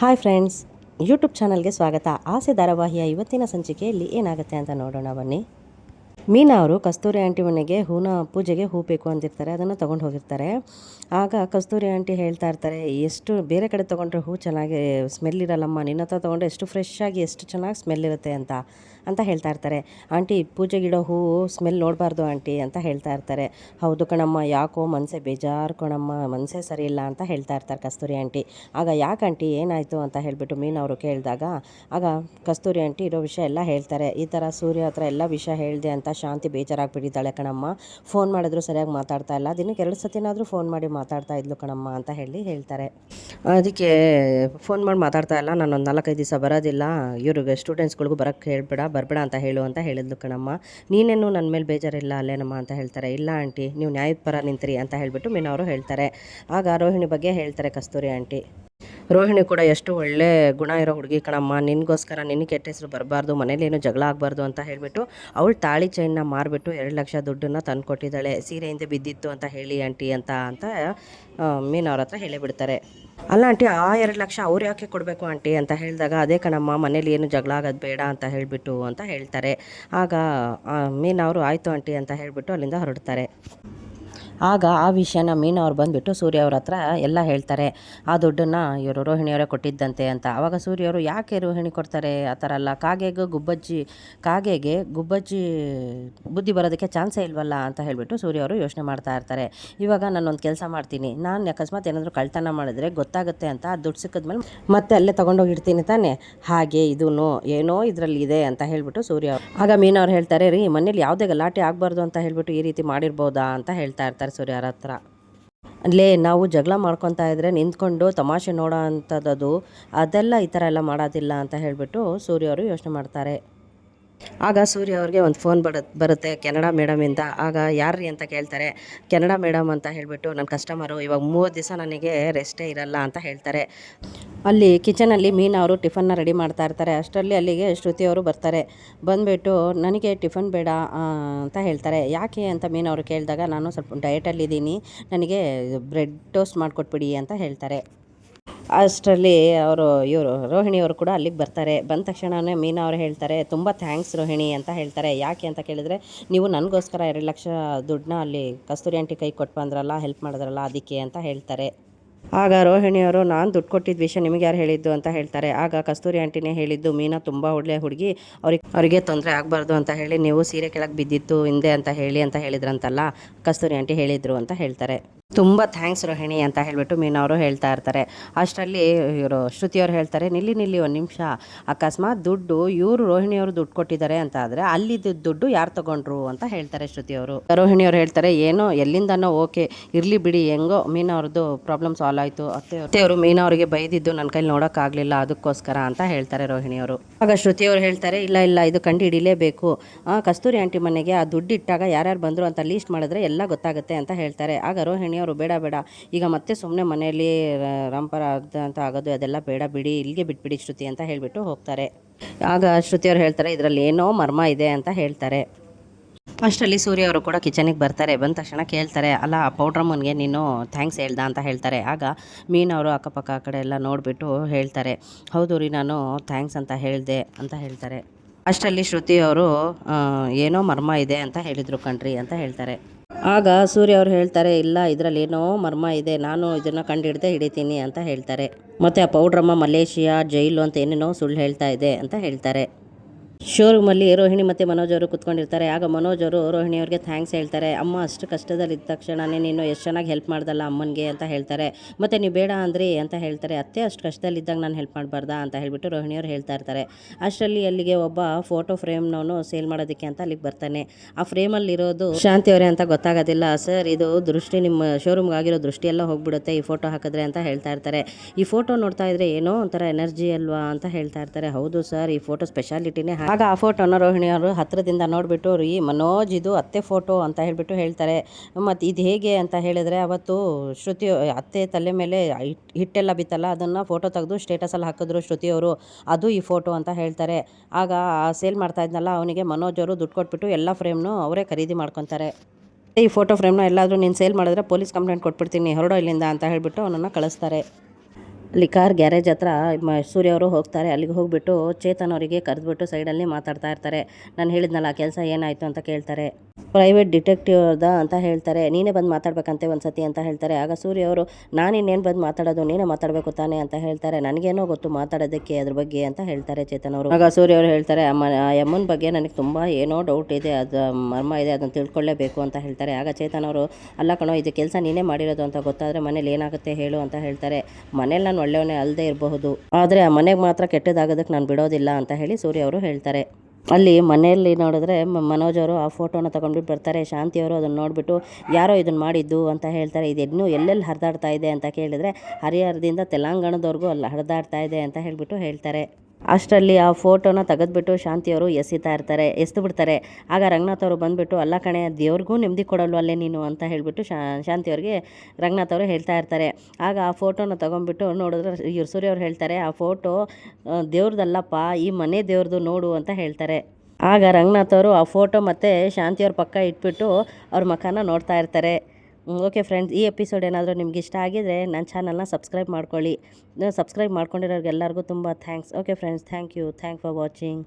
Hi friends YouTube ಚಾನಲ್ಗೆ ಸ್ವಾಗತ. ಆಸೆ ಧಾರಾವಾಹಿಯ ಇವತ್ತಿನ ಸಂಚಿಕೆಯಲ್ಲಿ ಏನಾಗುತ್ತೆ ಅಂತ ನೋಡೋಣ, ಬನ್ನಿ. ಮೀನಾ ಅವರು ಕಸ್ತೂರಿ ಆಂಟಿ ಮನೆಗೆ ಹೂನ, ಪೂಜೆಗೆ ಹೂ ಬೇಕು ಅಂತಿರ್ತಾರೆ, ಅದನ್ನು ತೊಗೊಂಡು ಹೋಗಿರ್ತಾರೆ. ಆಗ ಕಸ್ತೂರಿ ಆಂಟಿ ಹೇಳ್ತಾ ಇರ್ತಾರೆ, ಎಷ್ಟು ಬೇರೆ ಕಡೆ ತೊಗೊಂಡ್ರೆ ಹೂ ಚೆನ್ನಾಗಿ ಸ್ಮೆಲ್ ಇರಲ್ಲಮ್ಮ. ನಿನ್ನ ಹತ್ರ ತೊಗೊಂಡ್ರೆ ಎಷ್ಟು ಫ್ರೆಶ್ ಆಗಿ, ಎಷ್ಟು ಚೆನ್ನಾಗಿ ಸ್ಮೆಲ್ ಇರುತ್ತೆ ಅಂತ. ಅಂತ ಹೇಳ್ತಾ ಇರ್ತಾರೆ. ಆಂಟಿ, ಪೂಜೆಗಿಡೋ ಹೂವು ಸ್ಮೆಲ್ ನೋಡಬಾರ್ದು ಆಂಟಿ ಅಂತ ಹೇಳ್ತಾ ಇರ್ತಾರೆ. ಹೌದು ಕಣಮ್ಮ, ಯಾಕೋ ಮನಸ್ಸೇ ಬೇಜಾರು ಕಣಮ್ಮ, ಮನಸ್ಸೇ ಸರಿ ಇಲ್ಲ ಅಂತ ಹೇಳ್ತಾ ಇರ್ತಾರೆ ಕಸ್ತೂರಿ ಆಂಟಿ. ಆಗ ಯಾಕೆ ಆಂಟಿ, ಏನಾಯಿತು? ಅಂತ ಹೇಳಿಬಿಟ್ಟು ಮೀನು ಅವರು ಕೇಳಿದಾಗ, ಆಗ ಕಸ್ತೂರಿ ಆಂಟಿ ಇರೋ ವಿಷಯ ಎಲ್ಲ ಹೇಳ್ತಾರೆ. ಈ ಥರ ಸೂರ್ಯ ಹತ್ರ ಎಲ್ಲ ವಿಷಯ ಹೇಳಿದೆ ಅಂತ ಶಾಂತಿ ಬೇಜಾರಾಗಿಬಿಟ್ಟಿದ್ದಾಳೆ ಕಣಮ್ಮ. ಫೋನ್ ಮಾಡಿದ್ರು ಸರಿಯಾಗಿ ಮಾತಾಡ್ತಾ ಇಲ್ಲ. ದಿನಕ್ಕೆ ಎರಡು ಸತಿನಾದರೂ ಫೋನ್ ಮಾಡಿ ಮಾತಾಡ್ತಾ ಇದ್ಲು ಕಣಮ್ಮ ಅಂತ ಹೇಳಿ ಹೇಳ್ತಾರೆ. ಅದಕ್ಕೆ ಫೋನ್ ಮಾಡಿ ಮಾತಾಡ್ತಾ ಇಲ್ಲ. ನಾನು ಒಂದು ನಾಲ್ಕೈದು ದಿವಸ ಬರೋದಿಲ್ಲ. ಇವ್ರಿಗೆ ಸ್ಟೂಡೆಂಟ್ಸ್ಗಳಿಗೂ ಬರೋಕ್ಕೆ ಹೇಳ್ಬೇಡ. ಬರಬೇಡ ಅಂತ ಹೇಳು ಅಂತ ಹೇಳಿದ್ಲು ಕಣಮ್ಮ. ನೀನೇನು ನನ್ನ ಮೇಲೆ ಬೇಜಾರಿಲ್ಲ ಅಲ್ಲೇನಮ್ಮ ಅಂತ ಹೇಳ್ತಾರೆ. ಇಲ್ಲ ಆಂಟಿ, ನೀವು ನ್ಯಾಯದ ಪರ ನಿಂತ್ರಿ ಅಂತ ಹೇಳಿಬಿಟ್ಟು ಮೀನವರು ಹೇಳ್ತಾರೆ. ಆಗ ರೋಹಿಣಿ ಬಗ್ಗೆ ಹೇಳ್ತಾರೆ ಕಸ್ತೂರಿ ಆಂಟಿ. ರೋಹಿಣಿ ಕೂಡ ಎಷ್ಟು ಒಳ್ಳೆ ಗುಣ ಇರೋ ಹುಡುಗಿ ಕಣಮ್ಮ. ನಿನಗೋಸ್ಕರ ನಿನ್ನ ಕೆಟ್ಟ ಹೆಸರು ಬರಬಾರ್ದು, ಮನೇಲಿ ಏನು ಜಗಳ ಆಗಬಾರ್ದು ಅಂತ ಹೇಳಿಬಿಟ್ಟು ಅವಳು ತಾಳಿ ಚೈನ್ನ ಮಾರಿಬಿಟ್ಟು ಎರಡು ಲಕ್ಷ ದುಡ್ಡನ್ನು ತಂದು ಕೊಟ್ಟಿದ್ದಾಳೆ ಸೀರೆಯಿಂದ ಬಿದ್ದಿತ್ತು ಅಂತ ಹೇಳಿ ಆಂಟಿ ಅಂತ ಅಂತ ಮೀನು ಅವ್ರ ಹತ್ರ ಹೇಳಿಬಿಡ್ತಾರೆ. ಅಲ್ಲ ಆಂಟಿ ಆ ಎರಡು ಲಕ್ಷ ಅವ್ರು ಯಾಕೆ ಕೊಡಬೇಕು ಆಂಟಿ ಅಂತ ಹೇಳಿದಾಗ, ಅದೇ ಕಣಮ್ಮ, ಮನೇಲಿ ಏನು ಜಗಳ ಆಗೋದು ಬೇಡ ಅಂತ ಹೇಳಿಬಿಟ್ಟು, ಅಂತ ಹೇಳ್ತಾರೆ. ಆಗ ಮೀನು ಅವರು, ಆಯಿತು ಆಂಟಿ ಅಂತ ಹೇಳಿಬಿಟ್ಟು ಅಲ್ಲಿಂದ ಹೊರಡ್ತಾರೆ. ಆಗ ಆ ವಿಷಯನ ಮೀನು ಅವ್ರು ಬಂದುಬಿಟ್ಟು ಸೂರ್ಯ ಅವ್ರ ಹತ್ರ ಎಲ್ಲ ಹೇಳ್ತಾರೆ, ಆ ದುಡ್ಡನ್ನು ಇವರು ರೋಹಿಣಿಯವರೇ ಕೊಟ್ಟಿದ್ದಂತೆ ಅಂತ. ಆವಾಗ ಸೂರ್ಯ ಅವರು ಯಾಕೆ ರೋಹಿಣಿ ಕೊಡ್ತಾರೆ ಆ ಥರ ಅಲ್ಲ, ಕಾಗೆಗೆ ಗುಬ್ಬಜ್ಜಿ ಕಾಗೆಗೆ ಗುಬ್ಬಜ್ಜಿ ಬುದ್ಧಿ ಬರೋದಕ್ಕೆ ಚಾನ್ಸೇ ಇಲ್ವಲ್ಲ ಅಂತ ಹೇಳಿಬಿಟ್ಟು ಸೂರ್ಯ ಅವರು ಯೋಚನೆ ಮಾಡ್ತಾ ಇರ್ತಾರೆ. ಇವಾಗ ನಾನೊಂದು ಕೆಲಸ ಮಾಡ್ತೀನಿ, ನಾನು ಅಕಸ್ಮಾತ್ ಏನಾದರೂ ಕಳ್ತನ ಮಾಡಿದ್ರೆ ಗೊತ್ತಾಗುತ್ತೆ ಅಂತ ಆ ದುಡ್ಡು ಸಿಕ್ಕಿದ್ಮೇಲೆ ಮತ್ತೆ ಅಲ್ಲೇ ತೊಗೊಂಡೋಗಿರ್ತೀನಿ ತಾನೆ. ಹಾಗೆ ಇದೂ ಏನೋ ಇದರಲ್ಲಿ ಇದೆ ಅಂತ ಹೇಳಿಬಿಟ್ಟು ಸೂರ್ಯ ಆಗ ಮೀನವ್ರು ಹೇಳ್ತಾರೆ, ರೀ, ಮನೇಲಿ ಯಾವುದೇ ಗಲಾಟೆ ಆಗಬಾರ್ದು ಅಂತ ಹೇಳಿಬಿಟ್ಟು ಈ ರೀತಿ ಮಾಡಿರ್ಬೋದಾ? ಅಂತ ಹೇಳ್ತಾ ಇರ್ತಾರೆ. ಸೂರ್ಯ ಯಾರ ಹತ್ರ. ಅಲ್ಲೇ ನಾವು ಜಗಳ ಮಾಡ್ಕೊತಾ ಇದ್ರೆ ನಿಂತ್ಕೊಂಡು ತಮಾಷೆ ನೋಡೋ ಅಂಥದ್ದು ಅದೆಲ್ಲ ಈ ಥರ ಎಲ್ಲ ಮಾಡೋದಿಲ್ಲ ಅಂತ ಹೇಳಿಬಿಟ್ಟು ಸೂರ್ಯ ಅವರು ಯೋಚನೆ ಮಾಡ್ತಾರೆ. ಆಗ ಸೂರ್ಯ ಅವ್ರಿಗೆ ಒಂದು ಫೋನ್ ಬಡ, ಬರುತ್ತೆ, ಕೆನಡಾ ಮೇಡಮಿಂದ ಆಗ ಯಾರ್ರಿ ಅಂತ ಕೇಳ್ತಾರೆ. ಕೆನಡಾ ಮೇಡಮ್ ಅಂತ ಹೇಳಿಬಿಟ್ಟು ನನ್ನ ಕಸ್ಟಮರು ಇವಾಗ ಮೂವತ್ತು ದಿವಸ ನನಗೆ ರೆಸ್ಟೇ ಇರಲ್ಲ ಅಂತ ಹೇಳ್ತಾರೆ. ಅಲ್ಲಿ ಕಿಚನಲ್ಲಿ ಮೀನು ಅವರು ಟಿಫನ್ನ ರೆಡಿ ಮಾಡ್ತಾ ಇರ್ತಾರೆ. ಅಷ್ಟರಲ್ಲಿ ಅಲ್ಲಿಗೆ ಶ್ರುತಿ ಅವರು ಬರ್ತಾರೆ. ಬಂದುಬಿಟ್ಟು ನನಗೆ ಟಿಫನ್ ಬೇಡ ಅಂತ ಹೇಳ್ತಾರೆ. ಯಾಕೆ ಅಂತ ಮೀನು ಅವರು ಕೇಳಿದಾಗ, ನಾನು ಸ್ವಲ್ಪ ಡಯಟಲ್ಲಿದ್ದೀನಿ ನನಗೆ ಬ್ರೆಡ್ ಟೋಸ್ಟ್ ಮಾಡಿಕೊಟ್ಬಿಡಿ ಅಂತ ಹೇಳ್ತಾರೆ. ಅಷ್ಟರಲ್ಲಿ ಅವರು, ಇವರು ರೋಹಿಣಿಯವರು ಕೂಡ ಅಲ್ಲಿಗೆ ಬರ್ತಾರೆ. ಬಂದ ತಕ್ಷಣವೇ ಮೀನಾ ಅವರು ಹೇಳ್ತಾರೆ, ತುಂಬ ಥ್ಯಾಂಕ್ಸ್ ರೋಹಿಣಿ ಅಂತ ಹೇಳ್ತಾರೆ. ಯಾಕೆ ಅಂತ ಕೇಳಿದರೆ, ನೀವು ನನಗೋಸ್ಕರ ಎರಡು ಲಕ್ಷ ದುಡ್ಡನ್ನ ಅಲ್ಲಿ ಕಸ್ತೂರಿ ಆಂಟಿ ಕೈ ಕೊಟ್ಟು ಬಂದ್ರಲ್ಲ ಹೆಲ್ಪ್ ಮಾಡಿದ್ರಲ್ಲ ಅದಕ್ಕೆ ಅಂತ ಹೇಳ್ತಾರೆ. ಆಗ ರೋಹಿಣಿಯವರು, ನಾನು ದುಡ್ಡು ಕೊಟ್ಟಿದ್ದ ವಿಷಯ ನಿಮಗೆ ಯಾರು ಹೇಳಿದ್ದು? ಅಂತ ಹೇಳ್ತಾರೆ. ಆಗ ಕಸ್ತೂರಿ ಆಂಟಿನೇ ಹೇಳಿದ್ದು, ಮೀನಾ ತುಂಬ ಒಳ್ಳೆಯ ಹುಡುಗಿ, ಅವ್ರಿಗೆ, ಅವರಿಗೆ ತೊಂದರೆ ಆಗಬಾರ್ದು ಅಂತ ಹೇಳಿ, ನೀವು ಸೀರೆ ಕೆಳಗೆ ಬಿದ್ದಿತ್ತು ಹಿಂದೆ ಅಂತ ಹೇಳಿ ಅಂತ ಹೇಳಿದ್ರಂತಲ್ಲ? ಕಸ್ತೂರಿ ಆಂಟಿ ಹೇಳಿದರು ಅಂತ ಹೇಳ್ತಾರೆ. ತುಂಬ ಥ್ಯಾಂಕ್ಸ್ ರೋಹಿಣಿ ಅಂತ ಹೇಳಿಬಿಟ್ಟು ಮೀನಾ ಅವರು ಹೇಳ್ತಾ ಇರ್ತಾರೆ. ಅಷ್ಟರಲ್ಲಿ ಇವರು ಶ್ರುತಿಯವರು ಹೇಳ್ತಾರೆ, ನಿಲ್ಲಿ ನಿಲ್ಲಿ ಒಂದು ನಿಮಿಷ. ಅಕಸ್ಮಾತ್ ದುಡ್ಡು, ಇವರು ರೋಹಿಣಿಯವರು ದುಡ್ಡು ಕೊಟ್ಟಿದ್ದಾರೆ ಅಂತ ಆದರೆ ಅಲ್ಲಿದ್ದ ದುಡ್ಡು ಯಾರು ತಗೊಂಡ್ರು? ಅಂತ ಹೇಳ್ತಾರೆ ಶ್ರುತಿಯವರು ರೋಹಿಣಿಯವರು ಹೇಳ್ತಾರೆ, ಏನೋ, ಎಲ್ಲಿಂದನೋ, ಓಕೆ, ಇರಲಿ ಬಿಡಿ, ಹೆಂಗೋ, ಮೀನಾ ಅವ್ರದ್ದು ಪ್ರಾಬ್ಲಮ್ ಸಾಲ್ವ್ ಆಯಿತು ಅತ್ತೆ ಅತ್ತೆಯವರು ಮೀನಾ ಅವರಿಗೆ ಬೈದಿದ್ದು ನನ್ನ ಕೈಲಿ ನೋಡೋಕ್ಕಾಗಲಿಲ್ಲ, ಅದಕ್ಕೋಸ್ಕರ ಅಂತ ಹೇಳ್ತಾರೆ ರೋಹಿಣಿಯವರು. ಆಗ ಶ್ರುತಿಯವರು ಹೇಳ್ತಾರೆ, ಇಲ್ಲ ಇಲ್ಲ, ಇದು ಕಂಡು ಹಿಡಿಲೇಬೇಕು ಕಸ್ತೂರಿ ಆಂಟಿ ಮನೆಗೆ ಆ ದುಡ್ಡು ಇಟ್ಟಾಗ ಯಾರ್ಯಾರು ಬಂದರು ಅಂತ ಲೀಸ್ಟ್ ಮಾಡಿದ್ರೆ ಎಲ್ಲ ಗೊತ್ತಾಗುತ್ತೆ ಅಂತ ಹೇಳ್ತಾರೆ. ಆಗ ರೋಹಿಣಿಯವರು, ಬೇಡ ಬೇಡ. ಈಗ ಮತ್ತೆ ಸುಮ್ಮನೆ ಮನೆಯಲ್ಲಿ ರಂಪರ ಅಂತ ಆಗೋದು, ಅದೆಲ್ಲ ಬೇಡ ಬಿಡಿ, ಇಲ್ಲಿಗೆ ಬಿಟ್ಬಿಡಿ ಶ್ರುತಿ ಅಂತ ಹೇಳಿಬಿಟ್ಟು ಹೋಗ್ತಾರೆ. ಆಗ ಶ್ರುತಿಯವರು ಹೇಳ್ತಾರೆ, ಇದರಲ್ಲಿ ಏನೋ ಮರ್ಮ ಇದೆ ಅಂತ ಹೇಳ್ತಾರೆ. ಅಷ್ಟರಲ್ಲಿ ಸೂರ್ಯ ಅವರು ಕೂಡ ಕಿಚನಿಗೆ ಬರ್ತಾರೆ. ಬಂದ ತಕ್ಷಣ ಕೇಳ್ತಾರೆ, ಅಲ್ಲ ಪೌಡ್ರಮ್ಮನಿಗೆ ನೀನು ಥ್ಯಾಂಕ್ಸ್ ಹೇಳ್ದ ಅಂತ ಹೇಳ್ತಾರೆ. ಆಗ ಮೀನವರು ಅಕ್ಕಪಕ್ಕ ಆ ಕಡೆ ಎಲ್ಲ ನೋಡಿಬಿಟ್ಟು ಹೇಳ್ತಾರೆ, ಹೌದು ರೀ, ನಾನು ಥ್ಯಾಂಕ್ಸ್ ಅಂತ ಹೇಳಿದೆ ಅಂತ ಹೇಳ್ತಾರೆ. ಅಷ್ಟರಲ್ಲಿ ಶ್ರುತಿ ಅವರು ಏನೋ ಮರ್ಮ ಇದೆ ಅಂತ ಹೇಳಿದರು ಕಣ್ರಿ ಅಂತ ಹೇಳ್ತಾರೆ. ಆಗ ಸೂರ್ಯ ಅವರು ಹೇಳ್ತಾರೆ, ಇಲ್ಲ, ಇದರಲ್ಲಿ ಏನೋ ಮರ್ಮ ಇದೆ, ನಾನು ಇದನ್ನು ಕಂಡುಹಿಡ್ದೆ ಹಿಡಿತೀನಿ ಅಂತ ಹೇಳ್ತಾರೆ. ಮತ್ತು ಆ ಪೌಡ್ರಮ್ಮ ಮಲೇಷಿಯಾ, ಜೈಲು ಅಂತ ಏನೇನೋ ಸುಳ್ಳು ಹೇಳ್ತಾ ಇದೆ ಅಂತ ಹೇಳ್ತಾರೆ. ಶೋರೂಮಲ್ಲಿ ರೋಹಿಣಿ ಮತ್ತು ಮನೋಜ್ ಅವರು ಕುತ್ಕೊಂಡಿರ್ತಾರೆ. ಆಗ ಮನೋಜ್ ಅವರು ರೋಹಿಣಿ ಅವ್ರಿಗೆ ಥ್ಯಾಂಕ್ಸ್ ಹೇಳ್ತಾರೆ. ಅಮ್ಮ ಅಷ್ಟು ಕಷ್ಟದಲ್ಲಿದ್ದ ತಕ್ಷಣನೇ ನೀನು ಎಷ್ಟು ಚೆನ್ನಾಗಿ ಹೆಲ್ಪ್ ಮಾಡ್ದಲ್ಲ ಅಮ್ಮನಿಗೆ ಅಂತ ಹೇಳ್ತಾರೆ. ಮತ್ತು ನೀವು ಬೇಡ ಅಂದ್ರಿ ಅಂತ ಹೇಳ್ತಾರೆ. ಅತ್ತೆ ಅಷ್ಟು ಕಷ್ಟದಲ್ಲಿದ್ದಾಗ ನಾನು ಹೆಲ್ಪ್ ಮಾಡಬಾರ್ದಾ ಅಂತ ಹೇಳ್ಬಿಟ್ಟು ರೋಹಿಣಿಯವ್ರು ಹೇಳ್ತಾ ಇರ್ತಾರೆ. ಅಷ್ಟರಲ್ಲಿ ಅಲ್ಲಿಗೆ ಒಬ್ಬ ಫೋಟೋ ಫ್ರೇಮ್ನವನು ಸೇಲ್ ಮಾಡೋದಕ್ಕೆ ಅಂತ ಅಲ್ಲಿಗೆ ಬರ್ತಾನೆ. ಆ ಫ್ರೇಮಲ್ಲಿರೋದು ಶಾಂತಿ ಅವರೇ ಅಂತ ಗೊತ್ತಾಗೋದಿಲ್ಲ. ಸರ್, ಇದು ದೃಷ್ಟಿ ನಿಮ್ಮ ಶೋರೂಮ್ಗೆ ಆಗಿರೋ ದೃಷ್ಟಿ ಎಲ್ಲ ಹೋಗ್ಬಿಡುತ್ತೆ. ಈ ಫೋಟೋ ಹಾಕಿದ್ರೆ ಅಂತ ಹೇಳ್ತಾ ಇರ್ತಾರೆ. ಈ ಫೋಟೋ ನೋಡ್ತಾ ಇದ್ರೆ ಏನೋ ಒಂಥರ ಎನರ್ಜಿ ಅಲ್ವಾ? ಅಂತ ಹೇಳ್ತಾ ಇರ್ತಾರೆ. ಹೌದು ಸರ್, ಈ ಫೋಟೋ ಸ್ಪೆಷಾಲಿಟಿನೇ ಆಗ ಆ ಫೋಟೋನ ರೋಹಿಣಿ ಅವರು ಹತ್ತಿರದಿಂದ ನೋಡಿಬಿಟ್ಟು ಈ ಮನೋಜ್, ಇದು ಅತ್ತೆ ಫೋಟೋ ಅಂತ ಹೇಳಿಬಿಟ್ಟು ಹೇಳ್ತಾರೆ. ಮತ್ತು ಇದು ಹೇಗೆ ಅಂತ ಹೇಳಿದರೆ, ಅವತ್ತು ಶ್ರುತಿ, ಅತ್ತೆ ತಲೆ ಮೇಲೆ ಹಿಟ್- ಹಿಟ್ಟೆಲ್ಲ ಬಿತ್ತಲ್ಲ, ಅದನ್ನು ಫೋಟೋ ತೆಗೆದು ಸ್ಟೇಟಸಲ್ಲಿ ಹಾಕಿದ್ರು ಶ್ರುತಿಯವರು ಅದು ಈ ಫೋಟೋ ಅಂತ ಹೇಳ್ತಾರೆ. ಆಗ ಸೇಲ್ ಮಾಡ್ತಾ ಇದ್ನಲ್ಲ, ಅವನಿಗೆ ಮನೋಜ್ ಅವರು ದುಡ್ಡು ಕೊಟ್ಬಿಟ್ಟು ಎಲ್ಲ ಫ್ರೇಮ್ನು ಅವರೇ ಖರೀದಿ ಮಾಡ್ಕೊತಾರೆ. ಈ ಫೋಟೋ ಫ್ರೇಮ್ನ ಎಲ್ಲಾದರೂ ನೀನು ಸೇಲ್ ಮಾಡಿದ್ರೆ ಪೊಲೀಸ್ ಕಂಪ್ಲೇಂಟ್ ಕೊಟ್ಬಿಡ್ತೀನಿ, ಹೊರಡೋ ಇಲ್ಲಿಂದ ಅಂತ ಹೇಳಿಬಿಟ್ಟು ಅವನನ್ನು ಕಳಿಸ್ತಾರೆ. ಅಲ್ಲಿ ಕಾರ್ ಗ್ಯಾರೇಜ್ ಹತ್ರ ಸೂರ್ಯ ಅವರು ಹೋಗ್ತಾರೆ. ಅಲ್ಲಿಗೆ ಹೋಗ್ಬಿಟ್ಟು ಚೇತನ್ ಅವರಿಗೆ ಕರೆದ್ಬಿಟ್ಟು ಸೈಡಲ್ಲಿ ಮಾತಾಡ್ತಾ ಇರ್ತಾರೆ. ನಾನು ಹೇಳಿದ್ನಲ್ಲ, ಆ ಕೆಲಸ ಏನಾಯಿತು ಅಂತ ಕೇಳ್ತಾರೆ. ಪ್ರೈವೇಟ್ ಡಿಟೆಕ್ಟಿವ್ ಅದ ಅಂತ ಹೇಳ್ತಾರೆ. ನೀನೇ ಬಂದು ಮಾತಾಡ್ಬೇಕಂತೆ ಒಂದ್ಸತಿ ಅಂತ ಹೇಳ್ತಾರೆ. ಆಗ ಸೂರ್ಯ ಅವರು ನಾನು ಇನ್ನೇನು ಬಂದು ಮಾತಾಡೋದು, ನೀನೇ ಮಾತಾಡಬೇಕು ತಾನೇ ಅಂತ ಹೇಳ್ತಾರೆ. ನನಗೇನೋ ಗೊತ್ತು ಮಾತಾಡೋದಕ್ಕೆ ಅದ್ರ ಬಗ್ಗೆ ಅಂತ ಹೇಳ್ತಾರೆ ಚೇತನ್ ಅವರು. ಆಗ ಸೂರ್ಯ ಅವರು ಹೇಳ್ತಾರೆ, ಅಮ್ಮ, ಆ ಅಮ್ಮನ ಬಗ್ಗೆ ನನಗೆ ತುಂಬ ಏನೋ ಡೌಟ್ ಇದೆ, ಅದು ಮರ್ಮ ಇದೆ ಅದನ್ನು ತಿಳ್ಕೊಳ್ಳೇಬೇಕು ಅಂತ ಹೇಳ್ತಾರೆ. ಆಗ ಚೇತನ್ ಅವರು, ಅಲ್ಲ ಕಣೋ, ಇದು ಕೆಲಸ ನೀನೇ ಮಾಡಿರೋದು ಅಂತ ಗೊತ್ತಾದರೆ ಮನೇಲಿ ಏನಾಗುತ್ತೆ ಹೇಳು ಅಂತ ಹೇಳ್ತಾರೆ. ಮನೇಲಿ ನಾನು ಒಳ್ಳೆಯವನೇ ಅಲ್ಲದೆ ಇರಬಹುದು. ಆದರೆ ಆ ಮನೆಗೆ ಮಾತ್ರ ಕೆಟ್ಟದಾಗೋದಕ್ಕೆ ನಾನು ಬಿಡೋದಿಲ್ಲ ಅಂತ ಹೇಳಿ ಸೂರ್ಯ ಅವರು ಹೇಳ್ತಾರೆ. ಅಲ್ಲಿ ಮನೆಯಲ್ಲಿ ನೋಡಿದ್ರೆ ಮನೋಜ್ ಅವರು ಆ ಫೋಟೋನ ತಗೊಂಡ್ಬಿಟ್ಟು ಬರ್ತಾರೆ. ಶಾಂತಿ ಅವರು ಅದನ್ನು ನೋಡಿಬಿಟ್ಟು ಯಾರೋ ಇದನ್ನು ಮಾಡಿದ್ದು ಅಂತ ಹೇಳ್ತಾರೆ. ಇದು ಇನ್ನೂ ಎಲ್ಲೆಲ್ಲಿ ಹರಿದಾಡ್ತಾ ಇದೆ ಅಂತ ಕೇಳಿದರೆ ಹರಿಹರದಿಂದ ತೆಲಂಗಾಣದವರೆಗೂ ಅಲ್ಲಿ, ಹರಿದಾಡ್ತಾ ಇದೆ ಅಂತ ಹೇಳಿಬಿಟ್ಟು ಹೇಳ್ತಾರೆ. ಅಷ್ಟರಲ್ಲಿ ಆ ಫೋಟೋನ ತೆಗೆದ್ಬಿಟ್ಟು ಶಾಂತಿಯವರು ಎಸಿತಾ ಇರ್ತಾರೆ, ಎಸ್ದು ಬಿಡ್ತಾರೆ. ಆಗ ರಂಗನಾಥ್ ಅವರು ಬಂದುಬಿಟ್ಟು, ಅಲ್ಲ ಕಣೆ, ದೇವ್ರಿಗೂ ನೆಮ್ಮದಿ ಕೊಡಲ್ವ ಅಲ್ಲೇ ನೀನು? ಅಂತ ಹೇಳಿಬಿಟ್ಟು ಶಾಂತಿಯವ್ರಿಗೆ ರಂಗನಾಥ್ ಅವರು ಹೇಳ್ತಾ ಇರ್ತಾರೆ. ಆಗ ಆ ಫೋಟೋನ ತೊಗೊಂಡ್ಬಿಟ್ಟು ನೋಡಿದ್ರೆ ಇವ್ರು ಸೂರ್ಯ ಅವ್ರು ಹೇಳ್ತಾರೆ, ಆ ಫೋಟೋ ದೇವ್ರದಲ್ಲಪ್ಪ, ಈ ಮನೆ ದೇವ್ರದು ನೋಡು ಅಂತ ಹೇಳ್ತಾರೆ. ಆಗ ರಂಗನಾಥ್ ಅವರು ಆ ಫೋಟೋ ಮತ್ತು ಶಾಂತಿಯವ್ರ ಪಕ್ಕ ಇಟ್ಬಿಟ್ಟು ಅವ್ರ ಮಖಾನ ನೋಡ್ತಾ ಇರ್ತಾರೆ. ಓಕೆ ಫ್ರೆಂಡ್ಸ್ ಈ ಎಪಿಸೋಡ್ ಏನಾದರೂ ನಿಮ್ಗೆ ಇಷ್ಟ ಆಗಿದರೆ ನನ್ನ ಚಾನಲ್ನ ಸಬ್ಸ್ಕ್ರೈಬ್ ಮಾಡ್ಕೊಳ್ಳಿ. ಸಬ್ಸ್ಕ್ರೈಬ್ ಮಾಡ್ಕೊಂಡಿರೋರ್ಗೆಲ್ಲರಿಗೂ ತುಂಬ thanks okay friends thank you thank for watching